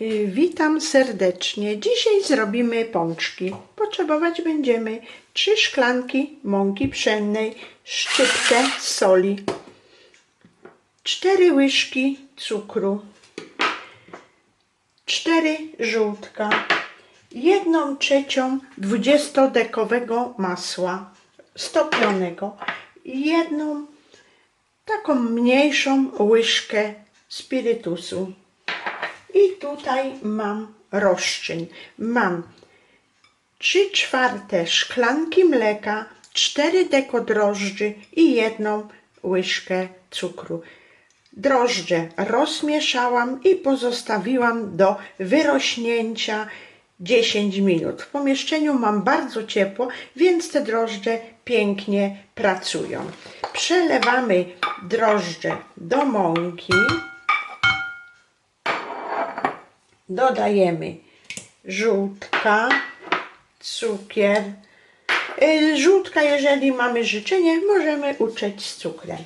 Y, Witam serdecznie. Dzisiaj zrobimy pączki. Potrzebować będziemy 3 szklanki mąki pszennej, szczyptę soli, 4 łyżki cukru, 4 żółtka, 1 trzecią 20-dekowego masła stopionego jedną taką mniejszą łyżkę spirytusu. I tutaj mam rozczyn. Mam 3 czwarte szklanki mleka, 4 deko drożdży i jedną łyżkę cukru. Drożdże rozmieszałam i pozostawiłam do wyrośnięcia 10 minut. W pomieszczeniu mam bardzo ciepło, więc te drożdże pięknie pracują. Przelewamy drożdże do mąki. Dodajemy żółtka, cukier. Y, Żółtka, jeżeli mamy życzenie, możemy uczeć z cukrem.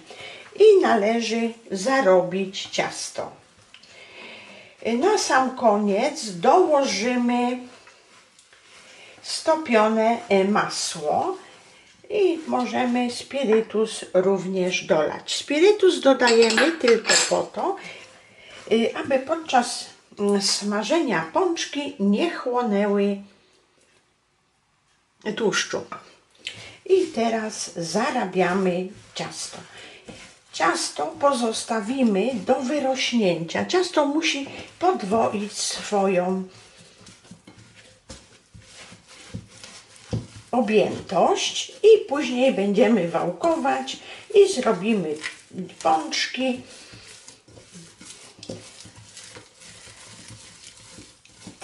I należy zarobić ciasto. Y, Na sam koniec dołożymy stopione y, masło i możemy spirytus również dolać. Spirytus dodajemy tylko po to, aby podczas smażenia pączki nie chłonęły tłuszczu. I teraz zarabiamy ciasto. Ciasto pozostawimy do wyrośnięcia. Ciasto musi podwoić swoją objętość i później będziemy wałkować i zrobimy pączki.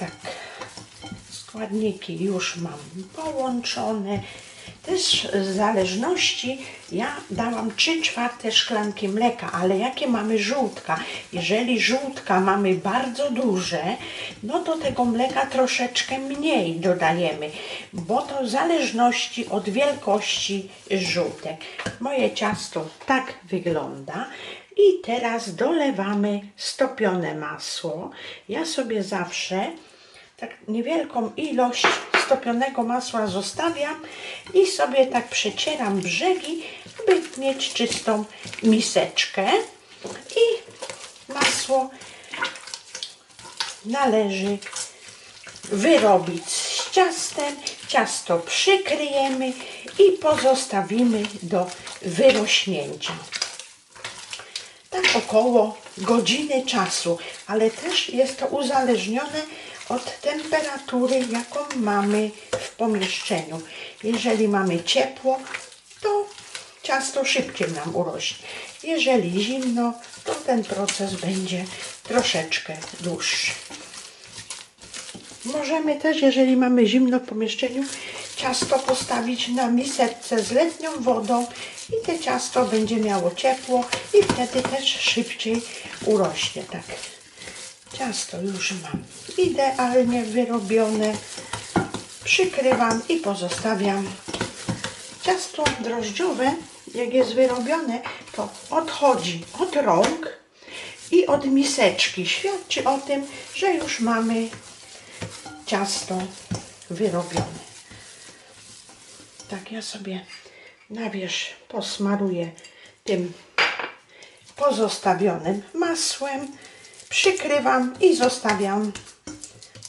Tak, składniki już mam połączone. Też w zależności ja dałam 3 czwarte szklanki mleka, ale jakie mamy żółtka? Jeżeli żółtka mamy bardzo duże, no to tego mleka troszeczkę mniej dodajemy, bo to w zależności od wielkości żółtek. Moje ciasto tak wygląda. I teraz dolewamy stopione masło. Ja sobie zawsze tak niewielką ilość stopionego masła zostawiam i sobie tak przecieram brzegi, aby mieć czystą miseczkę. I masło należy wyrobić z ciastem. Ciasto przykryjemy i pozostawimy do wyrośnięcia tak około godziny czasu, ale też jest to uzależnione od temperatury, jaką mamy w pomieszczeniu. Jeżeli mamy ciepło, to ciasto szybciej nam urośnie. Jeżeli zimno, to ten proces będzie troszeczkę dłuższy. Możemy też, jeżeli mamy zimno w pomieszczeniu, ciasto postawić na miseczce z letnią wodą i to ciasto będzie miało ciepło i wtedy też szybciej urośnie. Tak. Ciasto już mam idealnie wyrobione. Przykrywam i pozostawiam. Ciasto drożdżowe, jak jest wyrobione, to odchodzi od rąk i od miseczki. Świadczy o tym, że już mamy ciasto wyrobione. Tak, ja sobie na wierzch posmaruję tym pozostawionym masłem, przykrywam i zostawiam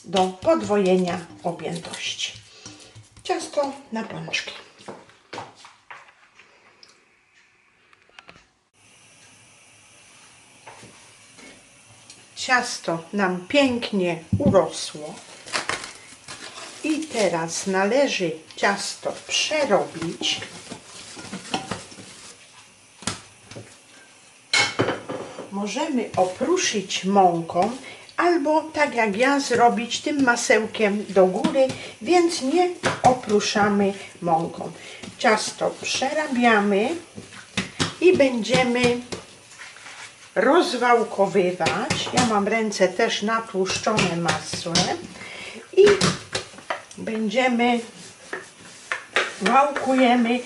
do podwojenia objętości. Ciasto na pączki. Ciasto nam pięknie urosło. I teraz należy ciasto przerobić. Możemy opruszyć mąką albo tak jak ja zrobić tym masełkiem do góry, więc nie opruszamy mąką. Ciasto przerabiamy i będziemy rozwałkowywać. Ja mam ręce też natłuszczone masłem i będziemy wałkujemy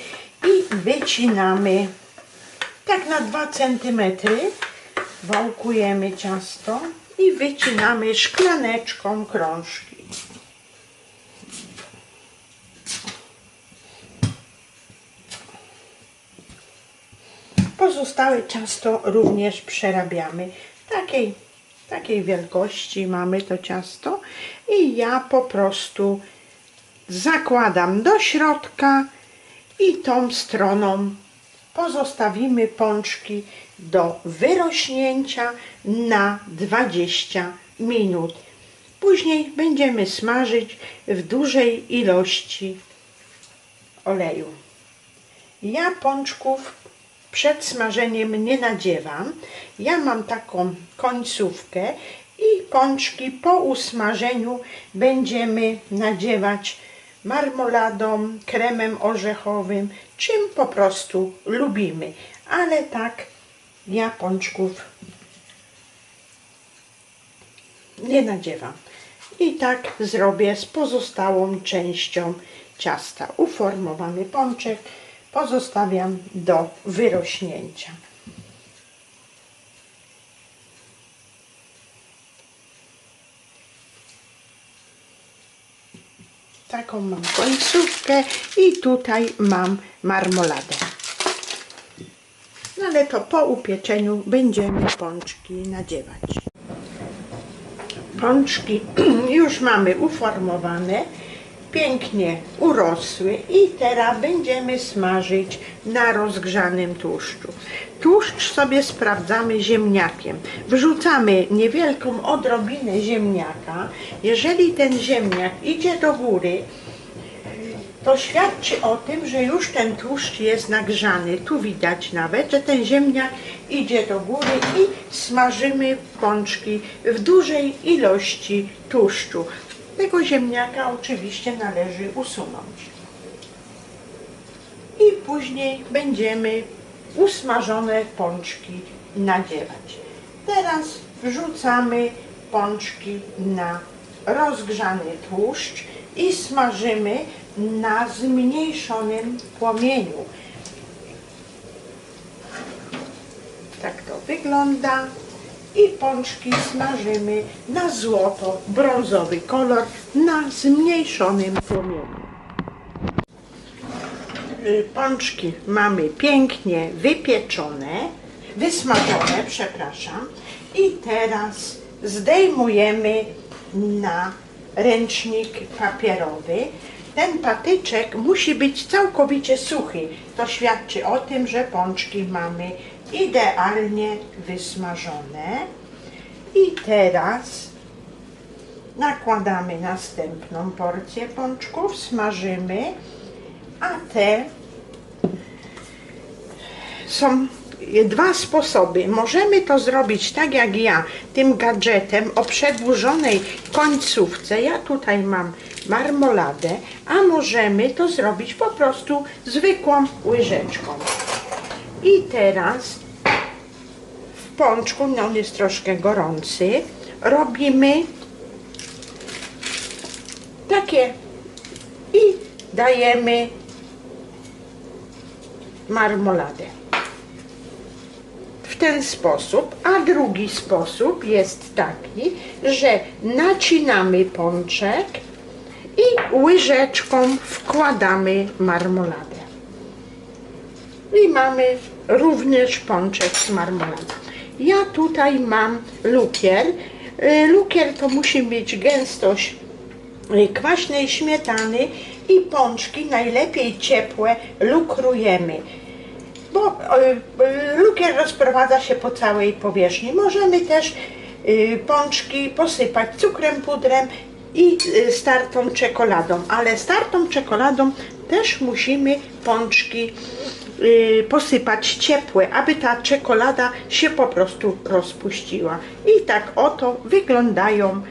i wycinamy tak na 2 cm wałkujemy ciasto i wycinamy szklaneczką krążki. Pozostałe ciasto również przerabiamy. Takiej, takiej wielkości mamy to ciasto i ja po prostu zakładam do środka i tą stroną pozostawimy pączki do wyrośnięcia na 20 minut. Później będziemy smażyć w dużej ilości oleju. Ja pączków przed smażeniem nie nadziewam. Ja mam taką końcówkę i pączki po usmażeniu będziemy nadziewać marmoladą, kremem orzechowym, czym po prostu lubimy. Ale tak ja pączków nie nadziewam. I tak zrobię z pozostałą częścią ciasta. Uformowany pączek pozostawiam do wyrośnięcia. Taką mam końcówkę i tutaj mam marmoladę. No ale to po upieczeniu będziemy pączki nadziewać. Pączki już mamy uformowane, pięknie urosły i teraz będziemy smażyć na rozgrzanym tłuszczu. Tłuszcz sobie sprawdzamy ziemniakiem. Wrzucamy niewielką odrobinę ziemniaka. Jeżeli ten ziemniak idzie do góry, to świadczy o tym, że już ten tłuszcz jest nagrzany. Tu widać nawet, że ten ziemniak idzie do góry i smażymy pączki w dużej ilości tłuszczu. Tego ziemniaka oczywiście należy usunąć. I później będziemy usmażone pączki nadziewać. Teraz wrzucamy pączki na rozgrzany tłuszcz i smażymy na zmniejszonym płomieniu. Tak to wygląda. I pączki smażymy na złoto, brązowy kolor na zmniejszonym płomieniu. Y, Pączki mamy pięknie wypieczone, wysmażone, przepraszam. I teraz zdejmujemy na ręcznik papierowy. Ten patyczek musi być całkowicie suchy. To świadczy o tym, że pączki mamy idealnie wysmażone. I teraz nakładamy następną porcję pączków, smażymy, a te są dwa sposoby. Możemy to zrobić tak jak ja, tym gadżetem o przedłużonej końcówce. Ja tutaj mam marmoladę, a możemy to zrobić po prostu zwykłą łyżeczką. I teraz pączku, no on jest troszkę gorący, robimy takie i dajemy marmoladę. W ten sposób, a drugi sposób jest taki, że nacinamy pączek i łyżeczką wkładamy marmoladę. I mamy również pączek z marmoladą. Ja tutaj mam lukier. Y, Lukier to musi mieć gęstość y, kwaśnej śmietany i pączki najlepiej ciepłe lukrujemy. Bo y, lukier rozprowadza się po całej powierzchni. Możemy też pączki posypać cukrem, pudrem i startą czekoladą, ale startą czekoladą też musimy pączki y, posypać ciepłe, aby ta czekolada się po prostu rozpuściła. I tak oto wyglądają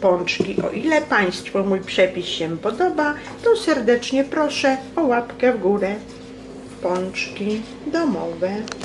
pączki. O ile Państwu mój przepis się podoba, to serdecznie proszę o łapkę w górę. Pączki domowe.